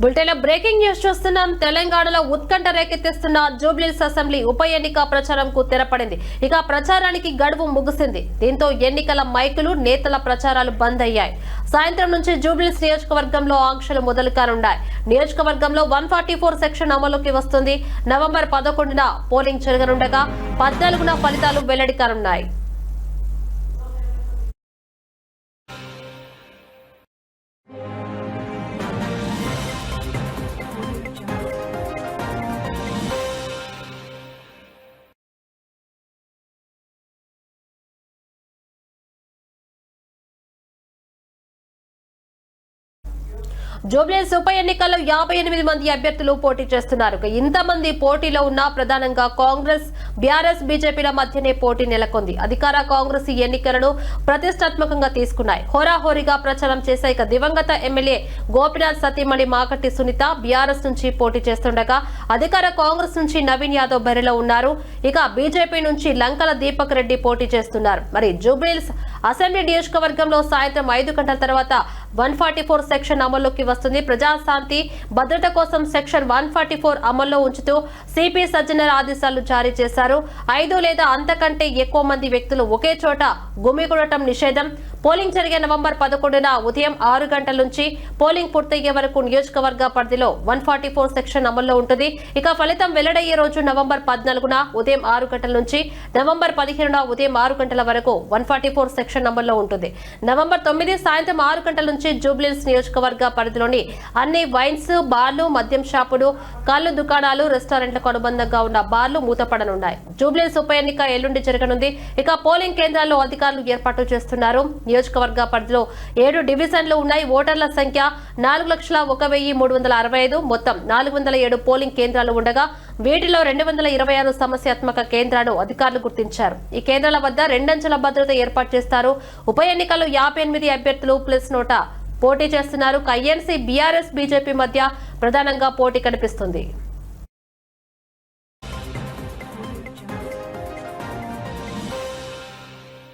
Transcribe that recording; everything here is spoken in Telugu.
బులెటిన్లో బ్రేకింగ్ న్యూస్ చూస్తున్నాం. తెలంగాణలో ఉత్కంఠ రేకెత్తిస్తున్న జూబ్లీస్ అసెంబ్లీ ఉప ఎన్నిక ప్రచారంకు తెరపడింది. ఇక ప్రచారానికి గడువు ముగిసింది. దీంతో ఎన్నికల మైకులు నేతల ప్రచారాలు బంద్ అయ్యాయి. సాయంత్రం నుంచి జూబ్లీస్ నియోజకవర్గంలో ఆంక్షలు మొదలు కానున్నాయి నియోజకవర్గంలో వన్ ఫార్టీ ఫోర్ సెక్షన్ అమలుకి వస్తుంది. నవంబర్ పదకొండున పోలింగ్ జరగనుండగా పద్నాలుగున ఫలితాలు వెల్లడి కానున్నాయి జూబ్లీస్ ఉప ఎన్నికల్లో యాభై ఎనిమిది మంది అభ్యర్థులు పోటీ చేస్తున్నారు. ఇంతమంది పోటీలో ఉన్న ప్రధానంగా కాంగ్రెస్ బీఆర్ఎస్ బీజేపీల మధ్యనే పోటీ నెలకొంది. అధికార కాంగ్రెస్ ఈ ఎన్నికలను ప్రతిష్టాత్మకంగా తీసుకున్నాయి. హోరాహోరీగా ప్రచారం చేసే ఇక దివంగత ఎమ్మెల్యే గోపినాథ్ సతీమణి మాకట్టి సునీత బీఆర్ఎస్ నుంచి పోటీ చేస్తుండగా అధికార కాంగ్రెస్ నుంచి నవీన్ యాదవ్ బరిలో ఉన్నారు. ఇక బీజేపీ నుంచి లంకల దీపక్ రెడ్డి పోటీ చేస్తున్నారు. మరి జూబ్లీస్ అసెంబ్లీ నియోజకవర్గంలో సాయంత్రం ఐదు గంటల తర్వాత వన్ ఫార్టీ ఫోర్ సెక్షన్ అమల్లోకి వస్తుంది. ప్రజాశాంతి భద్రత కోసం సెక్షన్ వన్ ఫార్టీ ఫోర్ అమల్లో ఉంచుతూ సిపి సజ్జనర్ ఆదేశాలు జారీ చేశారు. ఐదు లేదా అంతకంటే ఎక్కువ మంది వ్యక్తులు ఒకే చోట గుమిగూడటం నిషేధం. పోలింగ్ జరిగే నవంబర్ పదకొండున ఉదయం ఆరు గంటల నుంచి పోలింగ్ పూర్తయ్యే వరకు నియోజకవర్గ పరిధిలో వన్ ఫార్టీ ఫోర్ సెక్షన్ అమల్లో ఉంటుంది. ఇక ఫలితం వెల్లడయ్యే రోజు నవంబర్ పద్నాలుగున ఉదయం ఆరు గంటల నుంచి నవంబర్ పదిహేనున ఉదయం ఆరు గంటల వరకు వన్ ఫార్టీ ఫోర్ సెక్షన్ అమల్లో ఉంటుంది. నవంబర్ తొమ్మిది సాయంత్రం ఆరు గంటల నుంచి జూబ్లీస్ నియోజకవర్గ పరిధిలోని అన్ని వైన్స్ బార్లు మద్యం షాపులు కళ్ళు దుకాణాలు రెస్టారెంట్లకు అనుబంధంగా ఉన్న బార్లు మూతపడనున్నాయి. జూబ్లీస్ ఉప ఎన్నిక ఎల్లుండి జరగనుంది. ఇక పోలింగ్ కేంద్రాల్లో అధికారులు ఏర్పాటు చేస్తున్నారు. నియోజకవర్గ పరిధిలో ఏడు డివిజన్లు ఉన్నాయి. ఓటర్ల సంఖ్య నాలుగు లక్షల ఒక వెయ్యి మూడు వందల అరవై ఐదు. మొత్తం నాలుగు వందల ఏడు పోలింగ్ కేంద్రాలు ఉండగా వీటిలో రెండు వందల ఇరవై ఆరు సమస్యాత్మక కేంద్రాలు అధికారులు గుర్తించారు. ఈ కేంద్రాల వద్ద రెండంచెల భద్రత ఏర్పాటు చేస్తారు. ఉప ఎన్నికల్లో యాభై ఎనిమిది అభ్యర్థులు ప్లస్ నోట పోటీ చేస్తున్నారు. ఐఎన్సీ బీఆర్ఎస్ బీజేపీ మధ్య ప్రధానంగా పోటీ కనిపిస్తుంది.